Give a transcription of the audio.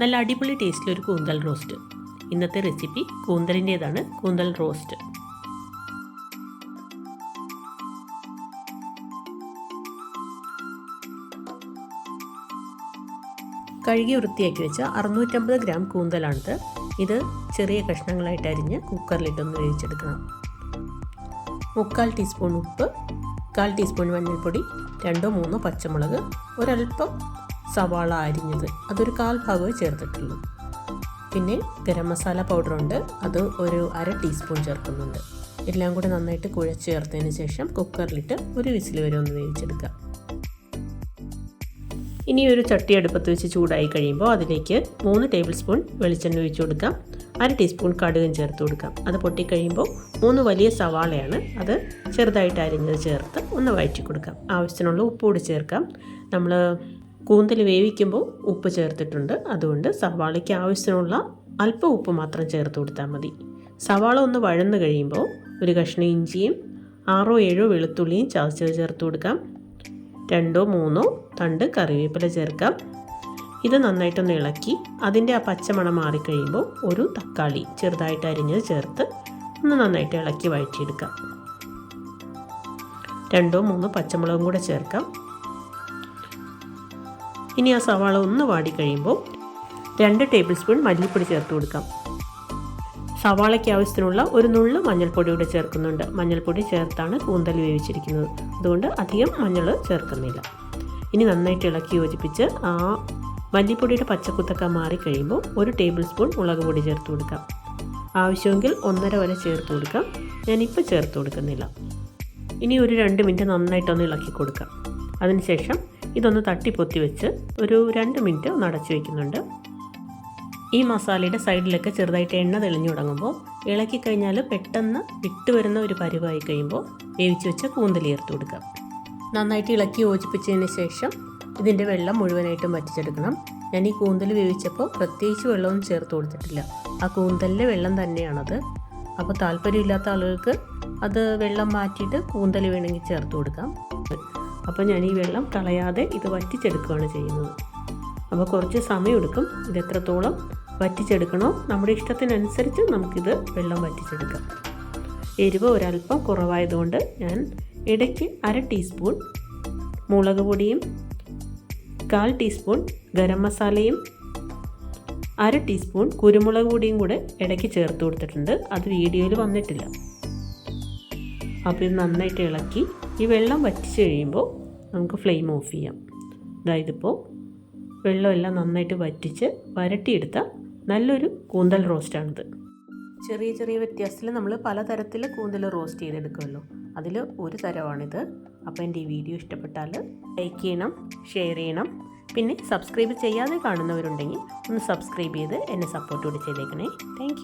നല്ല അടിപൊളി ടേസ്റ്റിലൊരു കൂന്തൽ റോസ്റ്റ് ഇന്നത്തെ റെസിപ്പി കൂന്തലിന്റേതാണ് കൂന്തൽ റോസ്റ്റ് കഴുകി വൃത്തിയാക്കി വെച്ച അറുന്നൂറ്റമ്പത് ഗ്രാം കൂന്തലാണിത്. ഇത് ചെറിയ കഷ്ണങ്ങളായിട്ട് അരിഞ്ഞ് കുക്കറിലിട്ടൊന്ന് വേവിച്ചെടുക്കണം. മുക്കാൽ ടീസ്പൂൺ ഉപ്പ് കാൽ ടീസ്പൂൺ മഞ്ഞൾപ്പൊടി രണ്ടോ മൂന്നോ പച്ചമുളക് ഒരല്പം സവാള അരിഞ്ഞത്. അതൊരു കാൽ ഭാഗമേ ചേർത്തിട്ടുള്ളൂ. പിന്നെ ഗരം മസാല പൗഡറുണ്ട്. അത് ഒരു അര ടീസ്പൂൺ ചേർക്കുന്നുണ്ട്. എല്ലാം കൂടെ നന്നായിട്ട് കുഴച്ച് ചേർത്തതിന് ശേഷം കുക്കറിലിട്ട് ഒരു വിസിൽ വരെ ഒന്ന് വേവിച്ചെടുക്കുക ഇനി ഒരു ചട്ടി അടുപ്പത്ത് വെച്ച് ചൂടായി കഴിയുമ്പോൾ അതിലേക്ക് മൂന്ന് ടേബിൾ സ്പൂൺ വെളിച്ചെണ്ണ ഒഴിച്ചു കൊടുക്കാം. അര ടീസ്പൂൺ കടുകും ചേർത്ത് കൊടുക്കാം. അത് പൊട്ടിക്കഴിയുമ്പോൾ മൂന്ന് വലിയ സവാളയാണ് അത് ചെറുതായിട്ട് അരിഞ്ഞത് ചേർത്ത് ഒന്ന് വഴറ്റി കൊടുക്കാം. ആവശ്യത്തിനുള്ള ഉപ്പ് കൂടി ചേർക്കാം. നമ്മൾ കൂന്തൽ വേവിക്കുമ്പോൾ ഉപ്പ് ചേർത്തിട്ടുണ്ട്. അതുകൊണ്ട് സവാളയ്ക്ക് ആവശ്യത്തിനുള്ള അല്പം ഉപ്പ് മാത്രം ചേർത്ത് കൊടുത്താൽ മതി. സവാള ഒന്ന് വഴന്ന് കഴിയുമ്പോൾ ഒരു കഷ്ണം ഇഞ്ചിയും ആറോ ഏഴോ വെളുത്തുള്ളിയും ചതച്ചത് ചേർത്ത് കൊടുക്കാം. രണ്ടോ മൂന്നോ തണ്ട് കറിവേപ്പില ചേർക്കാം. ഇത് നന്നായിട്ടൊന്ന് ഇളക്കി അതിന്റെ ആ പച്ചമണം മാറിക്കഴിയുമ്പോൾ ഒരു തക്കാളി ചെറുതായിട്ട് അരിഞ്ഞത് ചേർത്ത് ഒന്ന് നന്നായിട്ട് ഇളക്കി വഴറ്റിയെടുക്കാം. രണ്ടോ മൂന്നോ പച്ചമുളകും കൂടെ ചേർക്കാം. ഇനി ആ സവാള ഒന്ന് വാടി കഴിയുമ്പോൾ രണ്ട് ടേബിൾ സ്പൂൺ മല്ലിപ്പൊടി ചേർത്ത് കൊടുക്കാം. സവാളയ്ക്ക് ആവശ്യത്തിനുള്ള ഒരു നുള്ളു മഞ്ഞൾപ്പൊടി കൂടെ ചേർക്കുന്നുണ്ട്. മഞ്ഞൾപ്പൊടി ചേർത്താണ് കൂന്തൽ വേവിച്ചിരിക്കുന്നത്. അതുകൊണ്ട് അധികം മഞ്ഞൾ ചേർക്കുന്നില്ല. ഇനി നന്നായിട്ട് ഇളക്കി യോജിപ്പിച്ച് ആ മല്ലിപ്പൊടിയുടെ പച്ചക്കുത്തൊക്കെ മാറിക്കഴിയുമ്പോൾ ഒരു ടേബിൾ സ്പൂൺ മുളക് പൊടി ചേർത്ത് കൊടുക്കാം. ആവശ്യമെങ്കിൽ ഒന്നര വരെ ചേർത്ത് കൊടുക്കാം. ഞാനിപ്പോൾ ചേർത്ത് കൊടുക്കുന്നില്ല. ഇനി ഒരു രണ്ട് മിനിറ്റ് നന്നായിട്ടൊന്ന് ഇളക്കി കൊടുക്കാം. അതിനുശേഷം ഇതൊന്ന് തട്ടിപ്പൊത്തി വെച്ച് ഒരു രണ്ട് മിനിറ്റ് ഒന്ന് അടച്ചു വയ്ക്കുന്നുണ്ട് ഈ മസാലയുടെ സൈഡിലൊക്കെ ചെറുതായിട്ട് എണ്ണ തെളിഞ്ഞു തുടങ്ങുമ്പോൾ ഇളക്കി കഴിഞ്ഞാൽ പെട്ടെന്ന് വിട്ടുവരുന്ന ഒരു പരുവായി കഴിയുമ്പോൾ വേവിച്ച് വെച്ച കൂന്തൽ ചേർത്ത് കൊടുക്കാം. നന്നായിട്ട് ഇളക്കി യോജിപ്പിച്ചതിന് ശേഷം ഇതിന്റെ വെള്ളം മുഴുവനായിട്ടും വറ്റിച്ചെടുക്കണം. ഞാൻ ഈ കൂന്തൽ വേവിച്ചപ്പോൾ പ്രത്യേകിച്ച് വെള്ളമൊന്നും ചേർത്ത് കൊടുത്തിട്ടില്ല. ആ കൂന്തലിലെ വെള്ളം തന്നെയാണത്. അപ്പോൾ താല്പര്യമില്ലാത്ത ആളുകൾക്ക് അത് വെള്ളം മാറ്റിയിട്ട് കൂന്തൽ വേണമെങ്കിൽ ചേർത്ത് കൊടുക്കാം. അപ്പോൾ ഞാൻ ഈ വെള്ളം കളയാതെ ഇത് വറ്റിച്ചെടുക്കുകയാണ് ചെയ്യുന്നത്. അപ്പോൾ കുറച്ച് സമയമെടുക്കും. ഇത് എത്രത്തോളം വറ്റിച്ചെടുക്കണോ നമ്മുടെ ഇഷ്ടത്തിനനുസരിച്ച് നമുക്കിത് വെള്ളം വറ്റിച്ചെടുക്കാം. എരിവ് ഒരല്പം കുറവായതുകൊണ്ട് ഞാൻ ഇടയ്ക്ക് അര ടീസ്പൂൺ മുളക് പൊടിയും കാൽ ടീസ്പൂൺ ഗരം മസാലയും അര ടീസ്പൂൺ കുരുമുളക് പൊടിയും കൂടെ ഇടയ്ക്ക് ചേർത്ത് കൊടുത്തിട്ടുണ്ട്. അത് വീഡിയോയിൽ വന്നിട്ടില്ല. അപ്പോൾ ഇത് നന്നായിട്ട് ഇളക്കി ഈ വെള്ളം വറ്റിച്ച് കഴിയുമ്പോൾ നമുക്ക് ഫ്ലെയിം ഓഫ് ചെയ്യാം. അതായത് ഇപ്പോൾ വെള്ളമെല്ലാം നന്നായിട്ട് വറ്റിച്ച് വരട്ടിയെടുത്ത നല്ലൊരു കൂന്തൽ റോസ്റ്റാണിത്. ചെറിയ ചെറിയ വ്യത്യാസത്തിൽ നമ്മൾ പലതരത്തിൽ കൂന്തൽ റോസ്റ്റ് ചെയ്തെടുക്കുമല്ലോ. അതിൽ ഒരു തരമാണിത്. അപ്പോൾ എന്റെ ഈ വീഡിയോ ഇഷ്ടപ്പെട്ടാൽ ലൈക്ക് ചെയ്യണം ഷെയർ ചെയ്യണം. പിന്നെ സബ്സ്ക്രൈബ് ചെയ്യാതെ കാണുന്നവരുണ്ടെങ്കിൽ ഒന്ന് സബ്സ്ക്രൈബ് ചെയ്ത് എന്നെ സപ്പോർട്ട് കൂടി ചെയ്തേക്കണേ. താങ്ക്